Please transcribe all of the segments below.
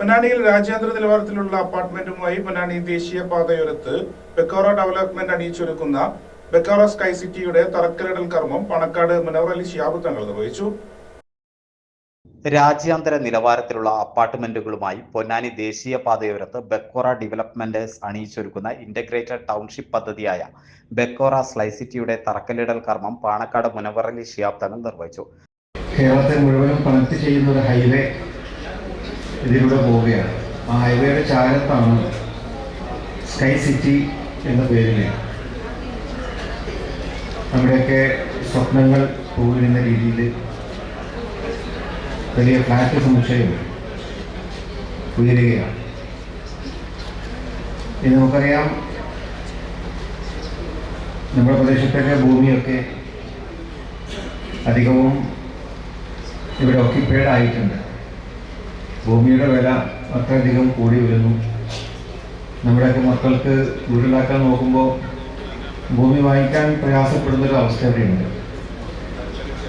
പൊന്നാനിയിൽ രാജ്യാന്തര നിലവാരത്തിലുള്ള അപ്പാർട്ട്മെന്റുമായി പൊന്നാനി ദേശീയപാതയോരത്ത് ബെക്കോറ ഡെവലപ്മെന്റ് അണിയിച്ചൊരുക്കുന്ന ബെക്കോറ സ്കൈ സിറ്റിയുടെ തറക്കല്ലിടൽ കർമ്മം പണക്കാട് മുനവർ അലി തങ്ങൾ നിർവഹിച്ചു. രാജ്യാന്തര നിലവാരത്തിലുള്ള അപ്പാർട്ട്മെന്റുകളുമായി പൊന്നാനി ദേശീയപാതയോരത്ത് ബെക്കോറ ഡെവലപ്മെന്റേഴ്സ് അണിയിച്ചൊരുക്കുന്ന ഇന്റഗ്രേറ്റഡ് ടൗൺഷിപ്പ് പദ്ധതിയായ ബെക്കോറ സ്ലൈ സിറ്റിയുടെ തറക്കല്ലിടൽ കർമ്മം പാണക്കാട് മുനവറലി ഷിയാബ് തങ്ങൾ നിർവഹിച്ചു. കേരളത്തെ മുഴുവനും കണക്ട് ചെയ്യുന്ന ഒരു ഹൈവേ ഇതിലൂടെ പോവുകയാണ്. ആ ഹൈവേയുടെ ചാരത്താണ് സ്കൈ സിറ്റി എന്ന പേരിൽ നമ്മുടെയൊക്കെ സ്വപ്നങ്ങൾ പോയിരുന്ന രീതിയിൽ വലിയ ഫ്ലാറ്റ് സമുച്ചയം ഉയരുകയാണ്. ഇത് നമുക്കറിയാം നമ്മുടെ പ്രദേശത്തൊക്കെ ഭൂമിയൊക്കെ അധികവും ഇവിടെ ഓക്യുപ്പൈഡ് ആയിട്ടുണ്ട്. ഭൂമിയുടെ വില അത്രയധികം കൂടി വരുന്നു. നമ്മുടെയൊക്കെ മക്കൾക്ക് വീടുണ്ടാക്കാൻ നോക്കുമ്പോൾ ഭൂമി വാങ്ങിക്കാൻ പ്രയാസപ്പെടുന്ന ഒരു അവസ്ഥ ഇവിടെയുണ്ട്.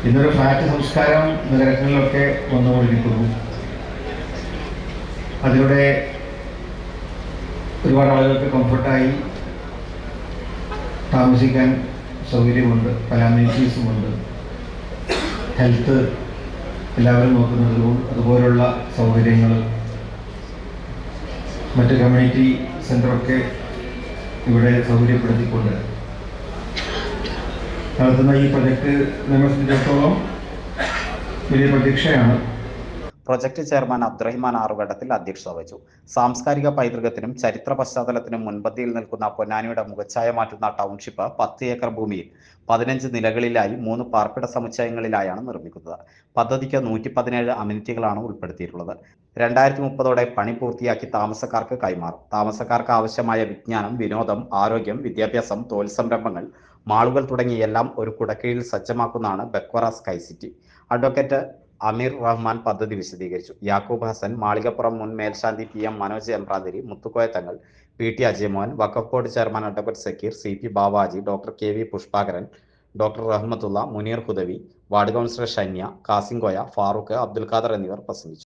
ഇന്നൊരു ഫ്ലാറ്റ് സംസ്കാരം നഗരങ്ങളിലൊക്കെ വന്നുകൊണ്ടിരിക്കുന്നു. അതിലൂടെ ഒരുപാട് ആളുകൾക്ക് കംഫർട്ടായി താമസിക്കാൻ സൗകര്യമുണ്ട് പല അമ്യൂണിറ്റീസുമുണ്ട് ഹെൽത്ത് എല്ലാവരും നോക്കുന്നതും അതുപോലുള്ള സൗകര്യങ്ങൾ. മറ്റ് കമ്മ്യൂണിറ്റി സെന്ററൊക്കെ ഇവിടെ സൗകര്യപ്പെടുത്തിക്കൊണ്ട് നടത്തുന്ന ഈ പ്രൊജക്റ്റ് നമ്മളെ സംബന്ധിച്ചിടത്തോളം വലിയ പ്രതീക്ഷയാണ്. പ്രൊജക്ട് ചെയർമാൻ അബ്ദുറഹിമാൻ ആറുകടത്തിൽ അധ്യക്ഷത വഹിച്ചു. സാംസ്കാരിക പൈതൃകത്തിനും ചരിത്ര പശ്ചാത്തലത്തിനും മുൻപന്തിയിൽ നിൽക്കുന്ന പൊന്നാനിയുടെ മുഖച്ഛായ മാറ്റുന്ന ടൗൺഷിപ്പ് പത്ത് ഏക്കർ ഭൂമിയിൽ പതിനഞ്ച് നിലകളിലായി മൂന്ന് പാർപ്പിട സമുച്ചയങ്ങളിലായാണ് നിർമ്മിക്കുന്നത്. പദ്ധതിക്ക് നൂറ്റി പതിനേഴ് അമിനിറ്റികളാണ് ഉൾപ്പെടുത്തിയിട്ടുള്ളത്. രണ്ടായിരത്തി മുപ്പതോടെ പണി പൂർത്തിയാക്കി താമസക്കാർക്ക് കൈമാറും. താമസക്കാർക്ക് ആവശ്യമായ വിജ്ഞാനം വിനോദം ആരോഗ്യം വിദ്യാഭ്യാസം തൊഴിൽ സംരംഭങ്ങൾ മാളുകൾ തുടങ്ങിയ എല്ലാം ഒരു കുടക്കീഴിൽ സജ്ജമാക്കുന്നതാണ് ബക്വറ sky city. Advocate Ameer Rahman പദ്ധതി വിശദീകരിച്ചു. യാക്കൂബ് ഹസൻ മാളികപ്പുറം മുൻ മേൽശാന്തി P M Manoj Embranthiri Muthukoya Thangal P T Ajaymohan Waqf board chairman advocate Zakir C P Bavaji doctor K V Pushpakaran doctor Rahmathulla Muneer Hudawi ward councillor Shanya Kasimkoya Farooq Abdul Khader എന്നിവർ പ്രസംഗിച്ചു.